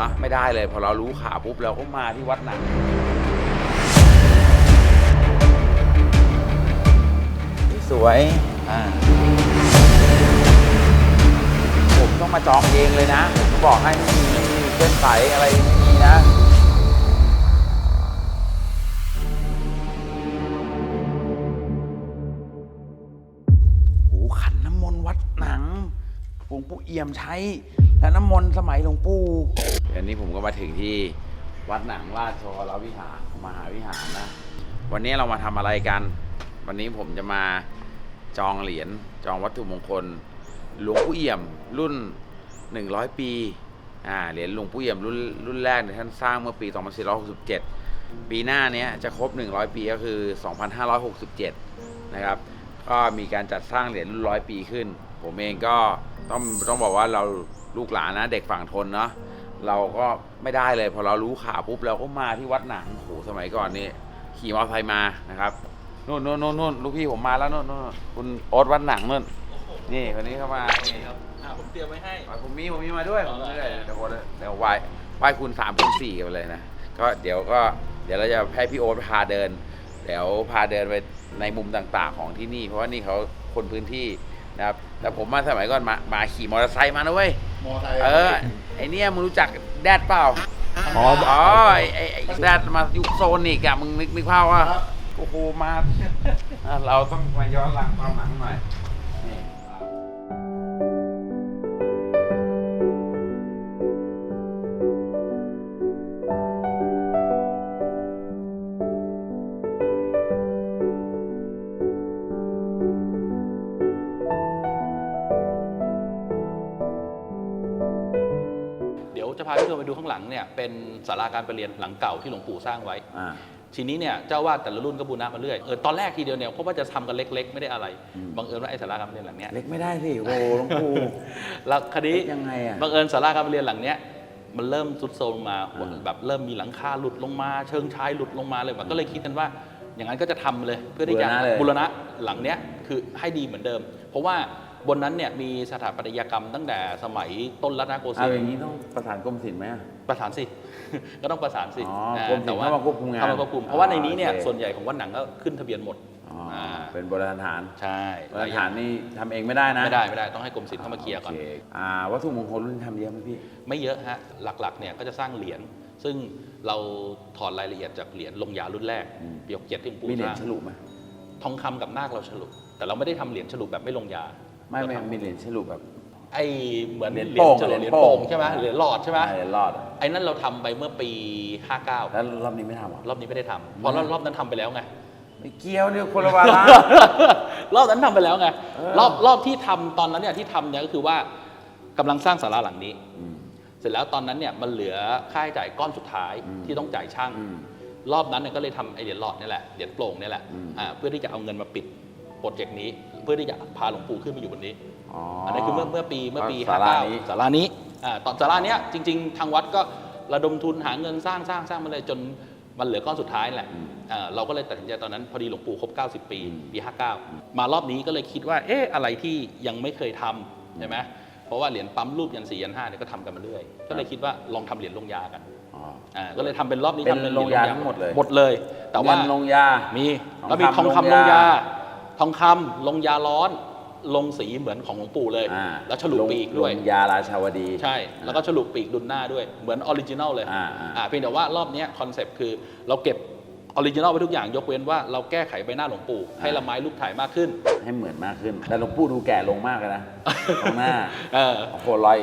นาะไม่ได้เลยพอเรารู้ข่าวปุ๊บเราก็มาที่วัดหนังสวยอ่าผมต้องมาจองเองเลยนะผมบอกให้ไม่มีไม่มีเส้นสายอะไรไม่มีนะโอ้ขันน้ำมนต์วัดหนังหลวงปู่เอี่ยมใช้และน้ำมนต์สมัยหลวงปู่ เดี๋ยวนี้ผมก็มาถึงที่วัดหนังราชวรวิหารมหาวิหารนะ วันนี้เรามาทำอะไรกัน วันนี้ผมจะมาจองเหรียญจองวัตถุมงคล หลวงปู่เอี่ยมรุ่น 100 ปีอ่าเหรียญหลวงปู่เอี่ยมรุ่นรุ่นแรกเนี่ยท่านสร้างเมื่อปี 2467 ปีหน้าเนี้ยจะครบ 100 ปีก็คือ 2567 นะครับ ก็มีการจัดสร้างเหรียญรุ่นร้อยปีขึ้น ผมเองก็ต้องต้องบอกว่าเราลูกหลานนะเด็กฝั่งทนเนาะ เราก็ไม่ได้เลย พอเรารู้ข่าวปุ๊บเราก็มาที่วัดหนังโอ้โหสมัยก่อนนี่ขี่มอเตอร์ไซค์มานะครับนู่นนู่นนู่นนู่นลูกพี่ผมมาแล้วนู่นนู่นคุณโอ๊ตวัดหนังนู่นนี่คนนี้เข้ามานี่ครับอ่าผมเตรียมไว้ให้ ผมมีผมมีมาด้วยผมมีมาด้วยเอาเลยเดี๋ยวโอ๊ตเดี๋ยวไหว้ไหว้คุณสามคุณสี่กันไปเลยนะก็เดี๋ยวก็เดี๋ยวเราจะให้พี่โอ๊ตพาเดิน เดี๋ยวพาเดินไปในมุมต่างๆ ของที่นี่ เพราะว่านี่เขาคนพื้นที่นะครับแต่ผมมาสมัยก่อนมามาขี่มอเตอร์ไซค์มานะเว้ยมอไซค์เออ ไอเนี่ยมึงรู้จักแดดเปล่า อ๋ออ๋อไอไอ้ไอแดดมายุคโซนิกอะมึงนึกนึกภาพว่าโอ้โหมาอะเราต้องมาย้อนหลังความหลังหน่อย เดี๋ยวจะพาพี่ชมไปดูข้างหลังเนี่ยเป็นศาลาการประเรียนหลังเก่าที่หลวงปู่สร้างไว้ อ่า ทีนี้เนี่ยเจ้าวาดแต่ละรุ่นก็บูรณะมาเรื่อยเออตอนแรกทีเดียวเนี่ยเพราะว่าจะทำกันเล็กๆ ไม่ได้อะไรอืม บังเอิญว่าไอ้ศาลาการประเรียนหลังเนี้ยเล็กไม่ได้สิโอ้โหหลวงปู่ แล้วคดีเล็กยังไงอะบังเอิญศาลาการประเรียนหลังเนี้ยมันเริ่มทรุดโทรมลงมาอ่า แบบเริ่มมีหลังคาหลุดลงมา เชิงชายหลุดลงมาเลยแบบก็เลยคิดกันว่า อย่างนั้นก็จะทำเลยเพื่อที่จะบูรณะเลย บูรณะหลังเนี้ยคือให้ดีเหมือนเดิม เพราะว่า บนนั้นเนี่ยมีสถาปัตยกรรมตั้งแต่สมัยต้นรัตนโกสิเอานทอย่างร์นี้ต้องประสานกรมศิลป์ไหมอะ ประสานสิ ก็ต้องประสานสิอ๋ออ่กรมศิลป์แต่เข้ามาควบคุมงานเข้ามาควบคุมเพราะว่าในนี้เนี่ยโอเค ส่วนใหญ่ของวัดหนังก็ขึ้นทะเบียนหมดอ๋ออ่าเป็นโบราณฐานใช่โบราณฐานนี่ทำเองไม่ได้นะไม่ได้ไม่ได้ต้องให้กรมศิลป์เข้ามาเคลียร์ก่อน โอ่าวัตถุมงคลรุ่นทำเยอะไหมพี่ ไม่เยอะฮะ หลักๆเนี่ยก็จะสร้างเหรียญ ซึ่งเราถอดรายละเอียดจากเหรียญลงยารุ่นแรกอืม ปีหกเจ็ดที่หลวงปู่มีเหรียญสฉร้างลุไหม ทองคำกับนาคเราฉลุ แต่เราไม่ได้ทำเหรียญฉลุแบบไม่ลงยา ไม่ไม่เราทำมีเหรียญฉลุแบบ ไอ้เหมือนเหรียญโป่งฉลุเหเหรีรียยญญโป่โป่งงใช่ไหมเหรียญหลอดใช่ไหมเหรียญรอดอะไอ้นั่นเราทำไปเมื่อปี 59 แล้วรอบนี้ไม่ทำเหรอรอบนี้ไม่ได้ทำเพราะรอบนั้นทำไปแล้วไงไม่เกี่ยวเนี่ยคนละวาระรอบนั้นทำไปแล้วไงเออรอบรอบที่ทำตอนนั้นเนี่ยที่ทำเนี่ยก็คือว่ากำลังสร้างศาลาหลังนี้อืมเสร็จแล้วตอนนั้นเนี่ยมันเหลือค่าใช้จ่ายก้อนสุดท้ายอืมที่ต้องจ่ายช่างอืมรอบนั้นเนี่ยก็เลยทำไอเหรียญหลอดนี่แหละเหรียญโปร่งนี่แหละอืมอ่าเพื่อที่จะเอาเงินมาปิด โปรเจกต์นี้ เพื่อที่จะพาหลวงปู่ขึ้นมาอยู่บนนี้อ๋ออัอันนี้คือเมื่อเมื่อปีเมื่อปีศาลานี้59ศาลานี้อ่าตอนศาลาเนี้ยจริง ๆ ทางวัดก็ระดมทุนหาเงินสร้างสร้างสร้างมาเลยจนมันเหลือก้อนสุดท้ายแหละอืมอ่าเราก็เลยตัดสินใจตอนนั้นพอดีหลวงปู่ครบ 90 ปีอืมปี 59 มารอบนี้ก็เลยคิดว่าเอ๊ะอะไรที่ยังไม่เคยทำใช่ไหมเพราะว่าเหรียญปั๊มรูปยันสี่ยันห้าเนี่ยก็ทำกันมาเรื่อยก็เลยคิดว่าลองทำเหรียญลงยากันอ๋ออ่าก็เลยทำเป็นรอบนี้เป็นทำเป็นลงยาทั้งหมดเลย หมดเลย แต่ว่าเงินลงยามีทองแล้วมีทองคำคำลลงงยายา ทองคำลงยาร้อน ลงสีเหมือนของหลวงปู่เลย อ่าแล้วฉลุปีกด้วย ลงยาราชาวดี ใช่ แล้วก็ฉลุปีกดุลหน้าด้วย เหมือนออริจินัลเลยอ่าอ่า อ่าเพียงแต่ว่ารอบเนี้คอนเซปต์คือเราเก็บออริจินัลไปทุกอย่างยกเว้นว่าเราแก้ไขใบหน้าหลวงปู่ให้ละไม้รูปถ่ายมากขึ้น ให้เหมือนมากขึ้น แต่หลวงปู่ดูแก่ลงมากเลยนะตรงหน้า เออ โอ้โหรอย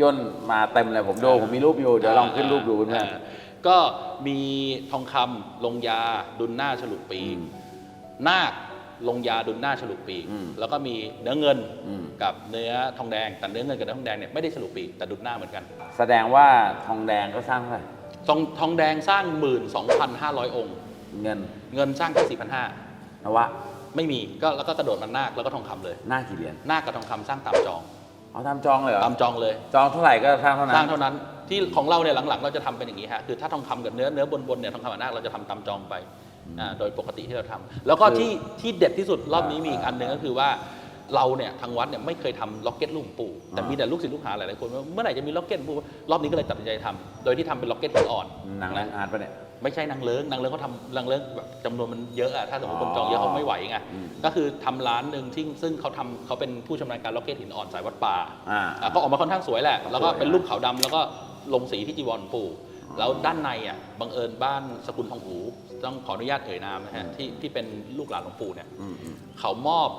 ย่นมาเต็มเลยผมดูผมมีรูปอยู่ เดี๋ยวลองขึ้นรูปดูเพื่อนาก็มีทองคำลงยา ดุลหน้าฉลุปีกอืมนาค ลงยาดุลหน้าฉลุปีกอืมแล้วก็มีเนื้อเงินอืมกับเนื้อทองแดงแต่เนื้อเงินกับเนื้อทองแดงเนี่ยไม่ได้ฉลุปีกแต่ดุลหน้าเหมือนกัน แสดงว่าทองแดงก็สร้างเท่าไหร่ทองทองแดงสร้าง 12,500 องค์ เงินเงินสร้างแค่4,500นวะไม่มีก็แล้วก็กระโดดมานาคแล้วก็ทองคำเลยหน้ากี่เหรียญนาคกับทองคำสร้างตามจองเอาทำจองเลยเหรอตามจองเลย จองเท่าไหร่ก็สร้างเท่านั้สร้างนเท่านั้นที่ของเราเนี่ยหลังๆ เราจะทำเป็นอย่างนี้ฮะคือถ้าทองคำกับเนื้อเนื้อบนๆเนี่ยทองคำกับนาคเราจะทำตามจองไปอ่า โดยปกติที่เราทำแล้วก็คือที่ที่เด็ดที่สุดรอบนี้อ่ามีมีอีกอันหนึ่งก็คือว่าเราเนี่ยทางวัดเนี่ยไม่เคยทำล็อกเก็ตลูกหลวงปู่ แต่อ่ามีมีแต่ลูกศิษย์ลูกหาหลายๆคนว่าเมื่อไหร่จะมีล็อกเก็ตหลวงปู่รอบนี้ก็เลยตัดสินใจทำโดยที่ทำเป็นล็อกเก็ตหินอ่อนหนังแรงอาร์ตปะเนี่ยไม่ใช่นางเลิ้งนางเลิ้งเขาทำนางเลิ้งแบบจำนวนมันเยอะอะถ้าสมมติอ๋อคนจองเยอะเขาไม่ไหวไงอืมก็คือทำร้านหนึ่งที่ซึ่งเขาทำเขาเป็นผู้ชำนาญการล็อกเก็ตหินอ่อนสายวัดป่าอ่าอะก็ออกมาค่อนข้างสวยแหละแล้วก็สวยเป็นรูปขาวดำแล้วก็ลงสีที่จีวรหลวงปู่แล้วด้านในอะบังเอิญบ้านสกุลทองหู ต้องขออนุญาตเอ่ยนามนะฮะที่ที่เป็นลูกหลานหลวงปู่เนี่ยอืมอืมเขามอบ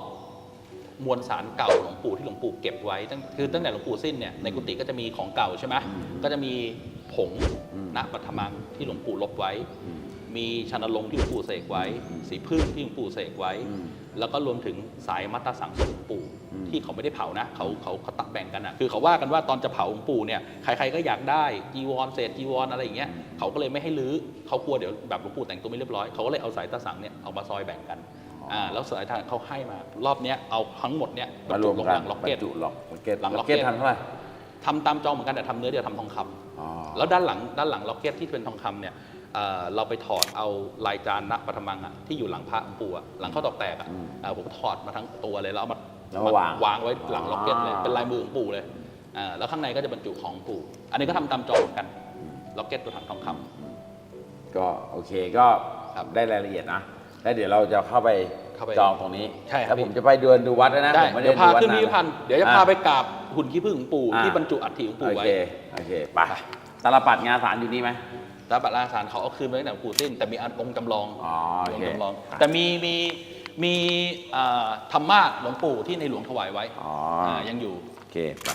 มวลสารเก่าหลวงปู่ที่หลวงปู่เก็บไว้ตั้งคือตั้งแต่หลวงปู่สิ้นเนี่ยในกุฏิก็จะมีของเก่าใช่ไหมอืมก็จะมีผงอืมณปัทมังที่หลวงปู่ลบไว้อื มมีชนลงค์ที่หลวงปู่เสกไว้ สีพึ่งที่หลวงปู่เสกไว้อืมแล้วก็รวมถึงสายมัตตสังของหลวงปู่อืมที่เขาไม่ได้เผานะเขาเขาเขาตัดแบ่งกันนะคือเขาว่ากันว่าตอนจะเผาหลวงปู่เนี่ยใครๆก็อยากได้จีวรเศษจีวรอะไรอย่างเงี้ยเขาก็เลยไม่ให้รื้อเขากลัวเดี๋ยวแบบหลวงปู่แต่งตัวไม่เรียบร้อยเขาก็เลยเอาสายตาสังเนี่ยเอามาซอยแบ่งกันอ่าแล้วสายทางเขาให้มารอบเนี้ยเอาทั้งหมดเนี่ยบมารรวจุมลงกัหนลังล็อกเก็ตบรรจุล็อกล็อกเก็ตหลังล็อกเก็ตล็อกเก็ตทำเท่าไหร่ทำตามจองเหมือนกันแต่ทำเนื้อเดียวทำทองคำอ๋อแล้วด้านหลังด้านหลังล็อกเก็ตที่เป็นทองคำเนี่ย เอ่อเราไปถอดเอาลายจานณปฐมังอะที่อยู่หลังพระหลวงปู่อะหลังข้าวตอกแตกอะอืมเอ่อผมถอดมาทั้งตัวเลยแล้วเอามาแล้วมาวางวางไว้หลังล็อกเก็ตเลยอ๋อเป็นลายมือของปู่เลยอ่าแล้วข้างในก็จะบรรจุของปู่ อันนี้ก็ทำตามจองเหมือนกันล็อกเก็ตตัวถังทองคำ ก็โอเคก็ครับได้รายละเอียดนะ แล้วเดี๋ยวเราจะเข้าไปเข้าไปจองตรงนี้ใช่ครับแล้วผมจะไปเดินดูวัดด้วยนะได้ผมไม่ได้เดี๋ยวพาดูวัดขึ้นนพิพิธภัณฑ์เดี๋ยวจะอ่พาไปกราบหุ่นขี้ผึ้งของปู่อ่าที่บรรจุอัฐิของปู่โอไว้ เคโอเคไปตาลปัดงานสารอยู่นี่ไหม แล้วบัตรราชสารเขาเอาคืนไว้ตั้งแต่หลวงปู่สิ้นแต่มีอันองค์จำลองอ๋อโอองเค ค์จำลอง แต่มีมีมีอ่าธรรมาสน์หลวงปู่ที่ในหลวงถวายไว้อ๋ออ่ายังอยู่ โอเคไป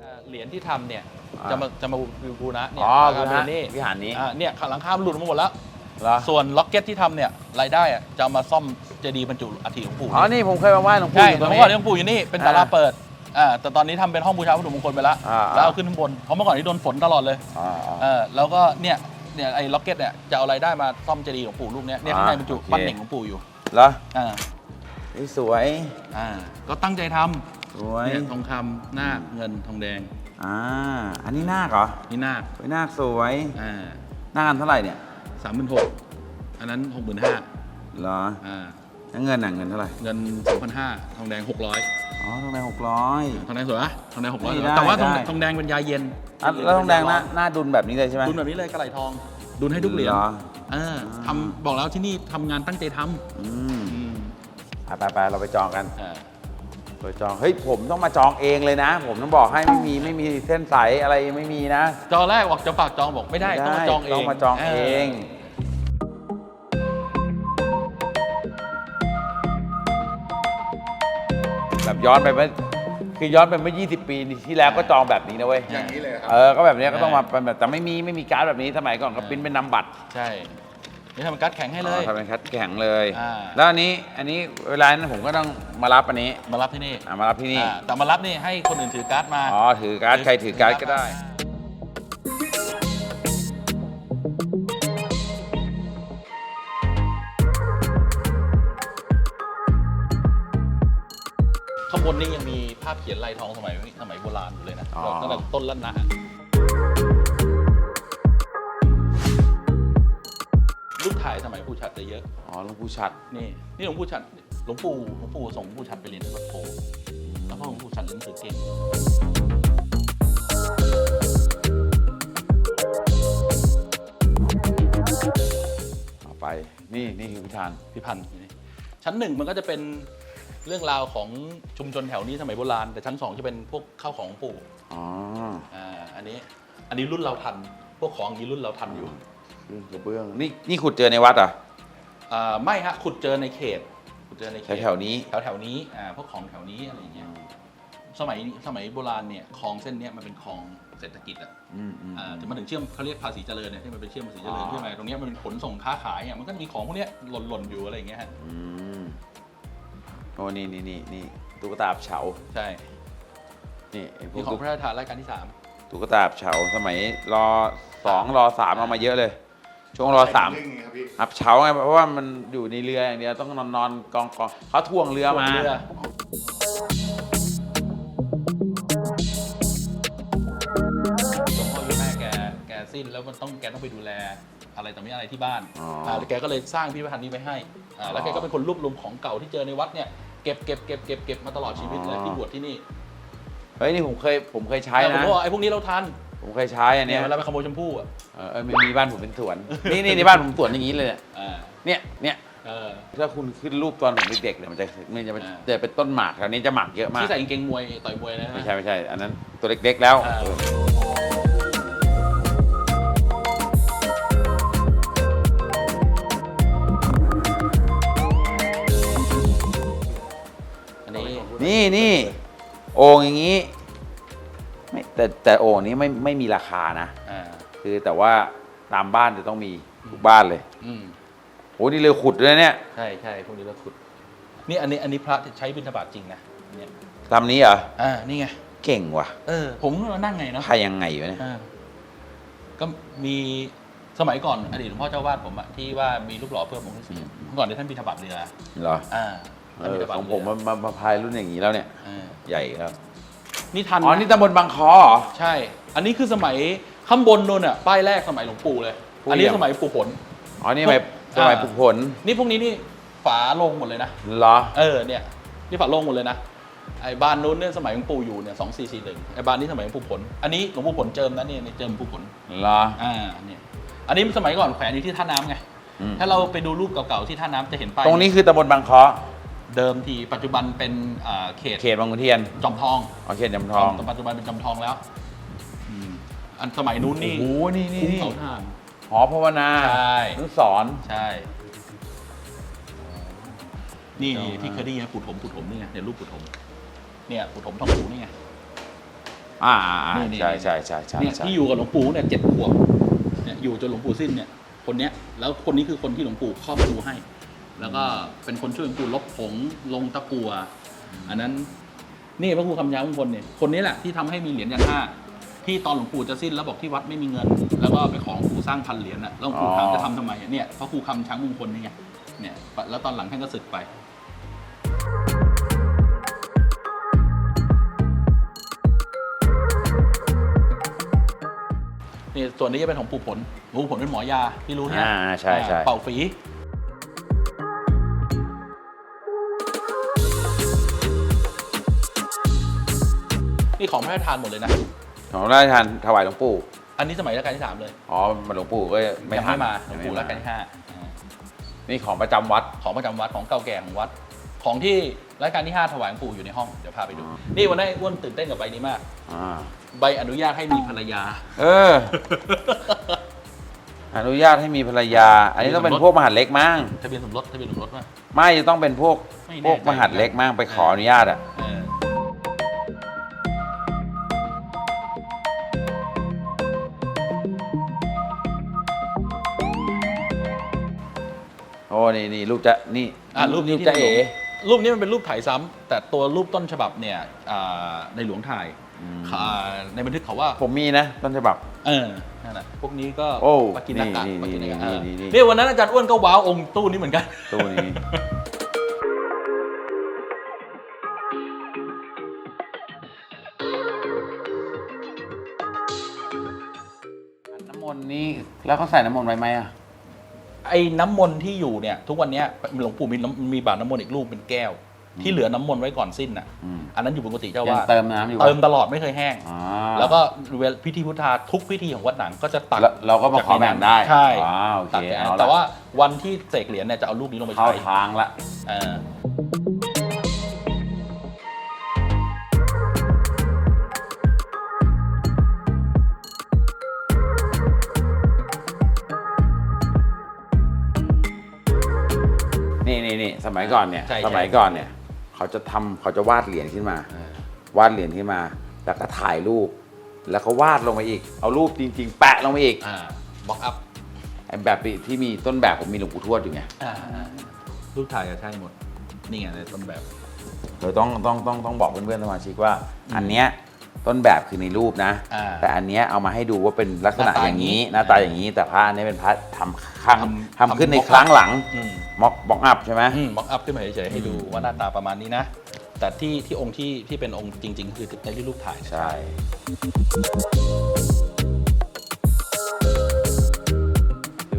อ่าเหรียญที่ทำเนี่ย จะมาจะมาบูรณะเนี่ยอ๋ออาคุณคารฮะเบเน่วิหารนี้อ่าเนี่ยหลังคามันหลุดมาหมดแล้วเหรอส่วนล็อกเก็ตที่ทำเนี่ยรายได้อะจะเอามาซ่อมเจดีย์บรรจุอัฐิหลวงปู่อ๋อนี่ผมเคยมาไหว้หลวงปู่ใช่อยู่หตลรวงงนี้พ่อเลี้ยงปู่อยู่นี่เป็นศาลาอ่าเปิดอ่าแต่ตอนนี้ทำเป็นห้องบูชาวัตถุมงคลไปแล้วอ่าแล้วเอาขึ้นข้างบนเพราะเมื่อก่อนที่โดนฝนตลอดเลยอ๋ออ๋อเออแล้วก็เนี่ยเนี่ยไอ้ล็อกเก็ตเนี่ยจะเอารายได้มาซ่อมเจดีย์หลวงปู่ลูกเนี้ยเนี่ยข้างในบรรจุโอเคปั้นเหน่งหลวงปู่อยู่เหรออ่านี่สวยอ่าก็ตั้งใจทสวำยเนี่ยทองคำนาคเงินทองแดง อ่า อันนี้นาคเหรอนี่นาคเฮ้ยนาคสวยอ่านาคอันเท่าไหร่เนี่ยสามหมื่นหกอันนั้นหกหมื่นห้าเหรออ่าแล้วเงินน่ะเงินเท่าไหร่เงินสองพันห้าทองแดงหกร้อยอ๋อทองแดงหกร้อย ทองแดงสวยปะทองแดงหกร้อยนี่ได้แต่ว่าทองได้ ทองแดงเป็นยาเย็นแล้วทองแดงหน้าหน้าดุลแบบนี้เลยใช่ไหม ดุนแบบนี้เลยกระไหลทอง ดุนให้ทุกเหรียญเหรอ เออทำบอกแล้วที่นี่ทำงานตั้งใจทอืมำอืม อะไปไปเราไปจองกันอ่า ไปจองเฮ้ยผมต้องมาจองเองเลยนะ ผมต้องบอกให้ไม่มีไม่มีเส้นใสอะไรไม่มีนะจอแรกบอกจะฝากจองบอกไม่ได้ต้องมาจองเองต้องมาจองเองแบบย้อนไปเมื่อคือย้อนไปเมื่อ 20 ปีที่แล้วก็จองแบบนี้นะเว้ยอย่างนี้เลยครับเออก็แบบเนี้ยก็ต้องมาเป็นแบบแต่ไม่มีไม่มีการ์ดแบบนี้สมัยก่อนก็ปริ้นเป็นนำบัตรใช่ นี่ทำเป็นการ์ดแข็งให้เลยอ๋อทำเป็นคัดแข็งเลย อ่า แล้วอันนี้อันนี้เวลานั้นผมก็ต้องมารับอันนี้มารับที่นี่อะมารับที่นี่ อ่าแต่มารับนี่ให้คนอื่นถือการ์ดมา อ๋อ ถือการ์ดใครถือการ์ดก็ได้ ข้างบนนี่ยังมีภาพเขียนลายทองสมัยสมัยโบราณอยู่เลยนะอ๋อ ตั้งแต่ต้นลันนะ รูปถ่ายสมัยผู้ชัดจะเยอะอ๋อหลวงปู่ชัด นี่นี่หลวงปู่ชัดหลวงปู่หลวงปู่ส่งหลวงปู่ชัดไปเรียนที่วัดโพธิ์แล้วพ่อหลวงปู่ชัดเรียนหนังสือเก่ง เอาไป นี่นี่คือพิธาน พิพันธ์อยู่นี่ชั้นหนึ่งมันก็จะเป็นเรื่องราวของชุมชนแถวนี้สมัยโบราณ แต่ชั้นสองจะเป็นพวกข้าวของหลวงปู่อ๋อ อ่าอันนี้อันนี้รุ่นเราทัน พวกของอย่างนี้รุ่นเราทันอยู่ เรื่องกระเบื้องนี่นี่ขุดเจอในวัดเหรออ่าไม่ฮะขุดเจอในเขตขุดเจอในเขตแถวๆนี้ แถวแถวๆนี้อ่าพวกของแถวนี้อะไรอย่างเงี้ยสมัยสมัยโบราณเนี่ยคลองเส้นเนี้ยมันเป็นคลองเศรษฐกิจอะอืมอืม อ่าถึงมาถึงเชื่อมเขาเรียกภาษีเจริญเนี่ยที่มันเป็นเชื่อมภาษีเจริญอ๋อที่มาตรงเนี้ยมันเป็นขนส่งค้าขายอะมันก็มีของพวกเนี้ยหล่นหล่นๆอยู่อะไรอย่างเงี้ยฮะอืมโอ้นี่นี่นี่นี่ตุ๊กตาอับเฉา ใช่นี่ไอ้พวนี่กของตุ๊กพระราชทานรายการที่สามตุ๊กตาอับเฉาสมัยรอสองรอสามเอามาเยอะเลย ช่วงรอสามอับเช้าไงเพราะว่ามันอยู่ในเรืออย่างเดียวต้องนอนนอนกองกองเขาทวงเรือมาพอแม่แกแกสิ้นแล้วมันต้องแกต้องไปดูแลอะไรต่อมีอะไรที่บ้านอ่าแล้วแกก็เลยสร้างพิพิธภัณฑ์นี้ไปให้อ่าแล้วแกก็เป็นคนรวบรวมของเก่าที่เจอในวัดเนี่ยเก็บเก็บเก็บเก็บเก็บมาตลอดชีวิตเลยที่บวชที่นี่เฮ้ยนี่ผมเคยผมเคยใช้แต่ผมนะว่าไอ้พวกนี้เราทัน ผมเคยใช้อันเนี่เนี้ยยเวลาไปขโมยชมพู่อะเออเออมีมีบ้านผมเป็นสวน นี่นี่ในบ้านผมสวนอย่างนี้เลยเนี่ยอ่าเนี่ยเนี่ยเออถ้าคุณขึ้นรูปตอนผมเด็กๆเนี่ยมันจะมันจะอ่าจะเป็นต้นหมากแถวนี้จะหมากเยอะมาก ที่ใส่กางเกงมวยต่อยมวยนะฮะ ไม่ใช่ไม่ใช่ อันนั้นตัวเล็กๆแล้ว อ่าเอออันนี้นี่นี่โอ่งอย่างนี้ ไม่แต่แต่โอ่งนี้ไม่ไม่มีราคานะ อ่าคือแต่ว่าตามบ้านจะต้องมีทุกบ้านเลยอืมโอ้นี่เรือขุดเลยเนี่ยใช่ใช่พวกนี้เราขุด นี่อันนี้อันนี้พระใช้บิณฑบาตจริงนะอันเนี่ยทำนี้เหรอ อ่านี่ไงเก่งว่ะเออ ผมมานั่งไงเนาะ ใครยังไงวะเนี่ย อ่าก็มีสมัยก่อนอดีตหลวงพ่อเจ้าวาดผมอะที่ว่ามีรูปหล่อเพิ่มองค์ที่สี่เมื่อก่อนเนี่ยท่านบิณฑบาตเรือเหรอ อ่าเอท่านบิอณฑบาตของเรืผมมามามาพายรุ่นอย่างนี้แล้วเนี่ย อ่าใหญ่แล้ว นี่ทันอ๋อนะนี่ตำบลบางคอเหรอ ใช่ อันนี้คือสมัยข้างบนนู่นอะป้ายแรกสมัยหลวงปู่เลย ปู่อันนี้เอี่ยม สมัยปู่ผล อ๋อนี่สมัยพวกสมัยอ่า ปลุกผลนี่พวกนี้นี่ฝาโลงหมดเลยนะ เหรอ เออเนี่ยนี่ฝาโลงหมดเลยนะไอ้บ้านนู้นเนี่ยสมัยหลวงปู่อยู่เนี่ยสองสี่สี่หนึ่งไอ้บ้านนี้สมัยหลวงปู่ผล อันนี้หลวงปู่ผลเจิมนะเนี่ยเนี่ยเจิมหลวงปู่ผล เหรอ อ่าเนี่ยอันนี้สมัยก่อนแขวนอยู่ที่ท่าน้ำไง อืม ถ้าเราไปดูรูปเก่าๆที่ท่าน้ำจะเห็นป้ายตรงนี้คือตำบลบางคอ เดิมทีปัจจุบันเป็นอ่าเขตเขตบางขุนเทียนจอมทองอ๋อเขตจำทองปัจจุบันเป็นจอมทองแล้วอืมอันสมัยนู้นโอ้นี่โหนี่นี่คุ้มนี่เขาทาน หอภาวนาใช่ นุสรณ์ใช่ นี่เจ้าที่เคยได้ยินปู่ถมปู่ถมนี่ไงเนี่ยรูปปู่ถมเนี่ยปู่ถมทองปู่นี่ไง อ่าอ่าอ่านี่นี่ ใช่ใช่ใช่ใช่เนี่ยใช่ที่อยู่กับหลวงปู่เนี่ยเจ็ดขวบเนี่ยอยู่จนหลวงปู่สิ้นเนี่ยคนเนี้ยแล้วคนนี้คือคนที่หลวงปู่ครอบครูให้ แล้วก็เป็นคนช่วยหลวงปู่ลบผงลงตะกัว อันนั้นนี่พระครูคำยาวมงคลเนี่ยคนนี้แหละที่ทำให้มีเหรียญยันห้าที่ตอนหลวงปู่จะสิ้นแล้วบอกที่วัดไม่มีเงิน แล้วก็ไปขอหลวงปู่สร้างพันเหรียญน่ะแล้วหลวงปู่ถามจะทำทำไมอะเนี่ยพระครูคำช้างมงคลนี่ไงเนี่ยแล้วตอนหลังท่านก็สึกไปนี่ส่วนนี้จะเป็นของปู่ผลหลวงปู่ผลเป็นหมอยาที่รู้เนี่ยอ่าใช่ใช่เป่าฝี นี่ของพระราชทานหมดเลยนะ ของราชทานถวายหลวงปู่ อันนี้สมัยรัชกาลที่สามเลยอ๋อมาหลวงปู่ก็ไม่ยังทันไม่มาหลวงปู่ยังรัไม่ชกาลที่ห้านี่ของประจำวัด ของประจำวัดของเก่าแก่ของวัด ของที่รัชกาลที่ห้าถวายหลวงปู่อยู่ในห้องเดี๋ยวพาไปดูนี่วันนี้นอ้วนตื่นเต้นกับใบนี้มาก อ่าใบอนุญาตให้มีภรรยา เออ อนุญาตให้มีภรรยา อันนี้ต้องเป็นพวกมหาดเล็กมั้งทะเบียนสมรสทะเบียนสมรสป่ะ ไม่จะต้องเป็นพวกไม่พแน่วกใจมหาดเล็กมั้งไปขออนุญาตอะ เออ โอ้นี่นี่รูปจะนี่อะรูปนี้ที่จะเอ๋รูปนี้มันเป็นรูปถ่ายซ้ำแต่ตัวรูปต้นฉบับเนี่ยอ่าในหลวงถ่ายอืมอ่าในบันทึกเขาว่า ผมมีนะต้นฉบับ เออนั่นแหละพวกนี้ก็โอ้ปากินากะนี่ปากินากะนี่เออนี่นี่ เนี่ยวันนั้นอาจารย์อ้วนก็ว้าวองค์ตู้นี้เหมือนกัน ตู้นี้ น้ำมนต์นี่แล้วเขาใส่น้ำมนต์ไว้ไหมอะ ไอ้น้ำมนต์ที่อยู่เนี่ย ทุกวันเนี้ยหลวงปู่มีน้ำมีบาตรน้ำมนต์อีกรูปเป็นแก้ว ที่เหลือน้ำมนต์ไว้ก่อนสิ้นน่ะอืมอันนั้นอยู่บนกุฏิเจ้ายังว่าเติมน้ำอยู่ปะเติมตลอดไม่เคยแห้ง อ่าแล้วก็เวลาพิธีพุทธาทุกพิธีของวัดหนังก็จะตัก แล้วเราก็มาจขอแบ่งได้ใช่ อ่าโอเคตักจากนั้นเอาละแต่ว่าวันที่เสกเหรียญเนี่ยจะเอารูปนี้ลงไปเข้าใช้ทางละ เออ มัยก่อนเนี่ยใช่ใช่ สมัยก่อนเนี่ยเขาจะทำเขาจะวาดเหรียญขึ้นมาเออวาดเหรียญขึ้นมา แล้วก็ถ่ายรูป แล้วเขาวาดลงไปอีก เอารูปจริง ๆ แปะลงไปอีกอ่าบล็อกอัพไอ้แบบที่มีต้นแบบผมมีหลวงปู่ทวดอยู่ไงอ่าอ่ารูปถ่ายอะใช่หมด นี่ไงในต้นแบบ เราต้องต้องต้องต้องบอกเพื่อนๆสมาชิกว่า อันเนี้ย ต้นแบบคือในรูปนะ อ่าแต่อันเนี้ยเอามาให้ดูว่าเป็นลักษณะหน้าตาอย่างนี้อย่างนี้หน้าตาอย่างนี้ แต่พระอันนี้เป็นพระทำข้างทำทำขึ้นในทำครั้งหลังอืมม็อกบ็อกอัพใช่ไหมบล็อกอัพขึ้นมาเฉยๆให้ดูว่าหน้าตาประมาณนี้นะ แต่ที่ที่องค์ที่ที่เป็นองค์จริง ๆ คือในที่รูปถ่ายเนี่ยใช่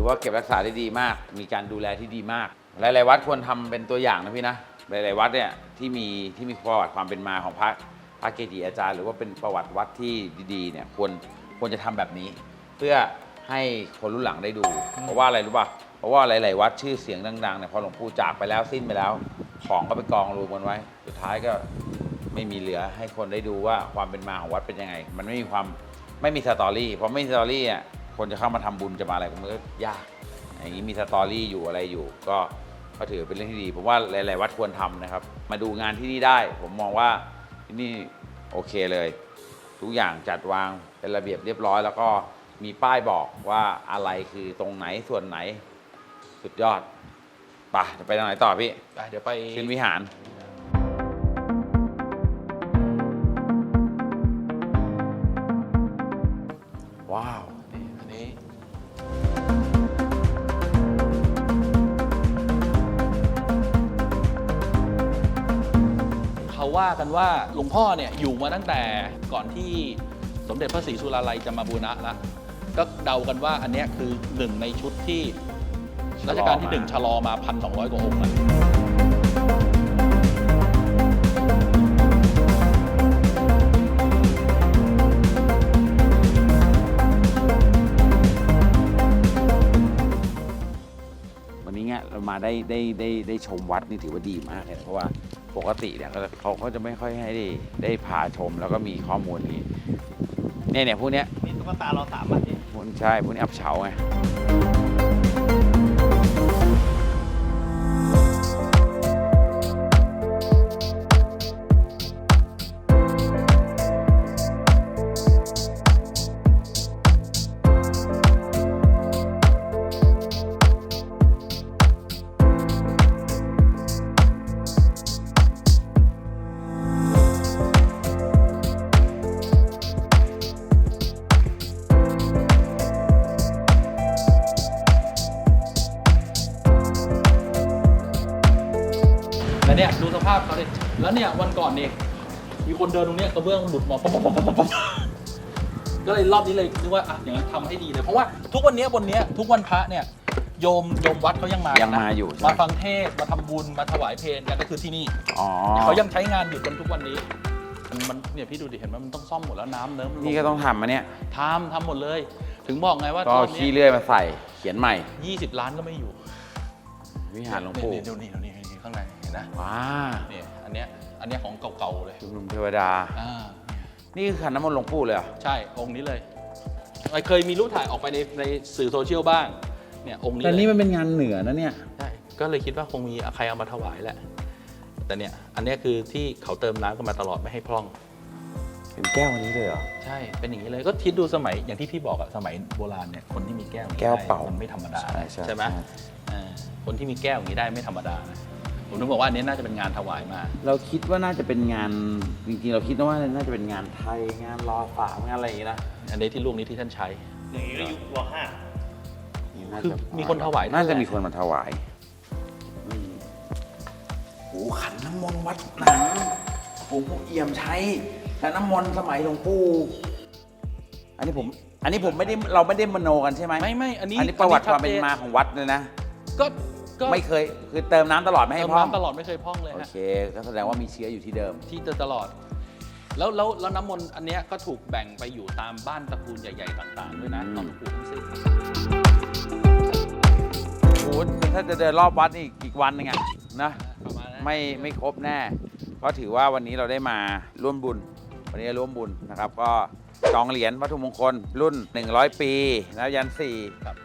ว่าเก็บรักษาได้ดีมาก มีการดูแลที่ดีมาก หลาย ๆ วัดควรทำเป็นตัวอย่างนะพี่นะ หลาย ๆ วัดเนี่ยที่มีที่มีประวัติความเป็นมาของพระ พระเกจิอาจารย์ หรือว่าเป็นประวัติวัดที่ดีๆเนี่ยควรควรจะทำแบบนี้ เพื่อให้คนรุ่นหลังได้ดู เพราะว่าอะไรรู้ป่ะเพราะว่าหลาย ๆ วัดชื่อเสียงดังๆเนี่ยพอหลวงปู่จากไปแล้วสิ้นไปแล้ว ของก็ไปกองรวมกันไว้ สุดท้ายก็ไม่มีเหลือให้คนได้ดูว่าความเป็นมาของวัดเป็นยังไง มันไม่มีความไม่มีสตอรี่เพราะไม่มีสตอรี่อะคนจะเข้ามาทำบุญจะมาอะไรก็มันก็ยาก อย่างนี้มีสตอรี่อยู่อะไรอยู่ ก็ก็ถือเป็นเรื่องที่ดีผมว่าหลาย ๆ วัดควรทำนะครับ มาดูงานที่นี่ได้ ผมมองว่า ที่นี่โอเคเลย ทุกอย่างจัดวางเป็นระเบียบเรียบร้อย แล้วก็มีป้ายบอกว่าอะไรคือตรงไหนส่วนไหน สุดยอดไปจะไปทางไหนต่อพี่ ไปเดี๋ยวไปขึ้นวิหาร ว่ากันว่าหลวงพ่อเนี่ยอยู่มาตั้งแต่ก่อนที่สมเด็จพระศรีสุราลัยจะมาบูรณะแล้วก็เดากันว่าอันเนี้ยคือหนึ่งในชุดที่รัชกาลที่หนึ่งชะลอมาพันสองร้อยกว่าองค์อะวันนี้เนี่ยเรามาได้ได้ได้ได้ชมวัดนี่ถือว่าดีมากเลยนะเพราะว่า ปกติเนี่ยก็จะเขาก็จะไม่ค่อยให้ได้ได้พาชมแล้วก็มีข้อมูลนี้เนี่ยเนี่ยพวกเนี้ยนี่ตุ๊กตาเราสามอันนี่พวกใช่พวกนี้อับเฉาไงาพเขาดิแล้วเนี่ยวันก่อนนี่มีคนเดินตรงเนี้ยกระเบื้องหลุดมาป๊อปป๊อปป๊อปป๊อปป๊อปก็เลยรอบนี้เลยนึกว่าอะอย่างนั้นทำให้ดีเลยเพราะว่าทุกวันเนี้ยบนเนี้ยทุกวันพระเนี่ยโยมโยมวัดเขายังมายัยังมาอยู่ใช่มาไหมฟังเทศน์มาทำบุญมาถวายเพลกันก็คือที่นี่ อ๋อ เขายังใช้งานอยู่จนทุกวันนี้มันมันเนี่ยพี่ดูดิเห็นไหมมันต้องซ่อมหมดแล้วน้ำเนิ้มลนี่ก็ต้องทำมาเนี่ย ทำทำหมดเลย ถึงบอกไงว่าก็รอบขี้เนี้เลื่อยมาใส่ เขียนใหม่ ยี่สิบล้านก็ไม่อยู่วิหารหลวงปู่ นี่ดูนี่ดูนี่นี่ข้างในเห็ นนะ ว้าเนี่ยอันเนี้ยอันเนี้ยของเก่าๆเลยชุมนุมเทวดา อ่านี่คือขันน้ำมนต์หลวงปู่เลยเหรอใช่องค์นี้เลยไอเคยมีรูปถ่ายออกไปในในสื่อโซเชียลบ้างเนี่ยองค์นี้แต่เลยนี่มันเป็นงานเหนือนะเนี่ย ใช่ก็เลยคิดว่าคงมีใครเอามาถวายแหละแต่เนี่ยอันเนี้ยคือที่เขาเติมน้ำกันมาตลอดไม่ให้พร่อง เป็นแก้วอันนี้เลยเหรอ ใช่เป็นอย่างนี้เลยก็คิดดูสมัยอย่างที่พี่บอกอะสมัยโบราณเนี่ยคนที่มีแก้วอย่างนี้แก้วเป่าได้มันไม่ธรรมดาใช่ใช่ไหมใช่เออคนที่มีแก้วอย่างนี้ได้ไม่ธรรมดานะ ผมนึกบอกว่าอันนี้น่าจะเป็นงานถวายมา เราคิดว่าน่าจะเป็นงานจริงๆเราคิดว่าน่าจะเป็นงานไทยงานรอฝางานอะไรอย่างงี้นะอันนี้ที่ลูกนี้ที่ท่านใช้ อย่างนี้ก็ยุครห้า น่าคือจะมีคนถวาย น่าจะด้วยแหละมีคนมาถวายอืมโอ้ขันน้ำมนต์วัดหนังหลวงปู่เอี่ยมใช้แต่น้ำมนต์สมัยหลวงปู่อันนี้ผม อันนี้ผมไม่ได้เราไม่ได้มโนกันใช่ไหมไม่ไม่อันนี้อันนี้ประวัติอันนี้ความเป็นชัดเจนมาของวัดเลยนะ ก็ ก็ไม่เคยคือเติมน้ำตลอดไม่ให้เติมพร่องน้ำตลอดไม่เคยพร่องเลยโอฮะเคก็แสดงว่ามีเชื้ออยู่ที่เดิม ที่จะตลอด แล้วแล้วแล้วน้ำมนต์อันเนี้ยก็ถูกแบ่งไปอยู่ตามบ้านตระกูลใหญ่ ๆ ต่างๆด้วยนะอืมตอนหลวงปู่ทั้งสิ้นโอ้โหถ้าจะเดินรอบวัดนี่อีกวันหนึงอะนะ ประมาณนั้นไม่ไม่ครบแน่ เพราะถือว่าวันนี้เราได้มาร่วมบุญ วันนี้ร่วมบุญนะครับ ก็ จองเหรียญวัตถุมงคลรุ่น 100 ปีแล้วยันสี่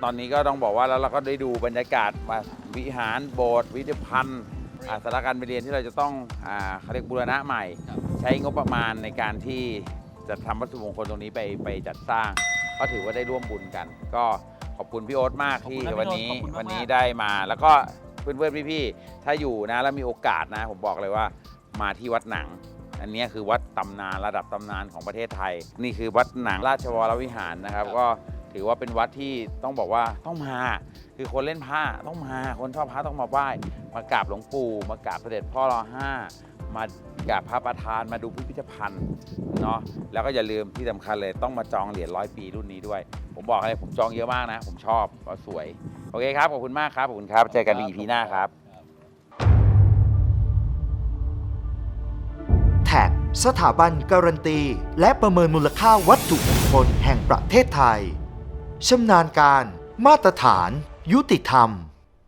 ตอนนี้ก็ต้องบอกว่าแล้วเราก็ได้ดูบรรยากาศมาวิหารโบสถ์วิพิธภัณฑ์อ่าสาราการไปเรียนที่เราจะต้องอ่าเขาเรียกบูรณะใหม่ครับใช้งบประมาณในการที่จะทำวัตถุมงคลตรงนี้ไปไปจัดสร้าง ก็ถือว่าได้ร่วมบุญกัน ก็ขอบคุณพี่โอ๊ตมากขอบที่คุณครับวันนี้พี่โอ๊ตขอบคุณมากๆวันนี้ได้มา แล้วก็เพื่อนๆพี่ๆถ้าอยู่นะแล้วมีโอกาสนะ ผมบอกเลยว่ามาที่วัดหนัง อันนี้คือวัดตำนานระดับตำนานของประเทศไทย นี่คือวัดหนังราชวรวิหารนะครับ ก็ถือว่าเป็นวัดที่ต้องบอกว่าต้องมา คือคนเล่นผ้าต้องมา คนชอบพระต้องมาไหว้มากราบหลวงปู่มากราบเสด็จพ่อรอห้ามากราบพระประธานมาดูพิพิธภัณฑ์เนาะแล้วก็อย่าลืมที่สำคัญเลยต้องมาจองเหรียญร้อยปีรุ่นนี้ด้วย ผมบอกเลยผมจองเยอะมากนะ ผมชอบเพราะสวย โอเคครับ ขอบคุณมากครับ ขอบคุณครับ เจอกันอีพีหน้าครับ สถาบันการันตี และประเมินมูลค่าวัตถุมงคลแห่งประเทศไทย ชำนาญการ มาตรฐาน ยุติธรรม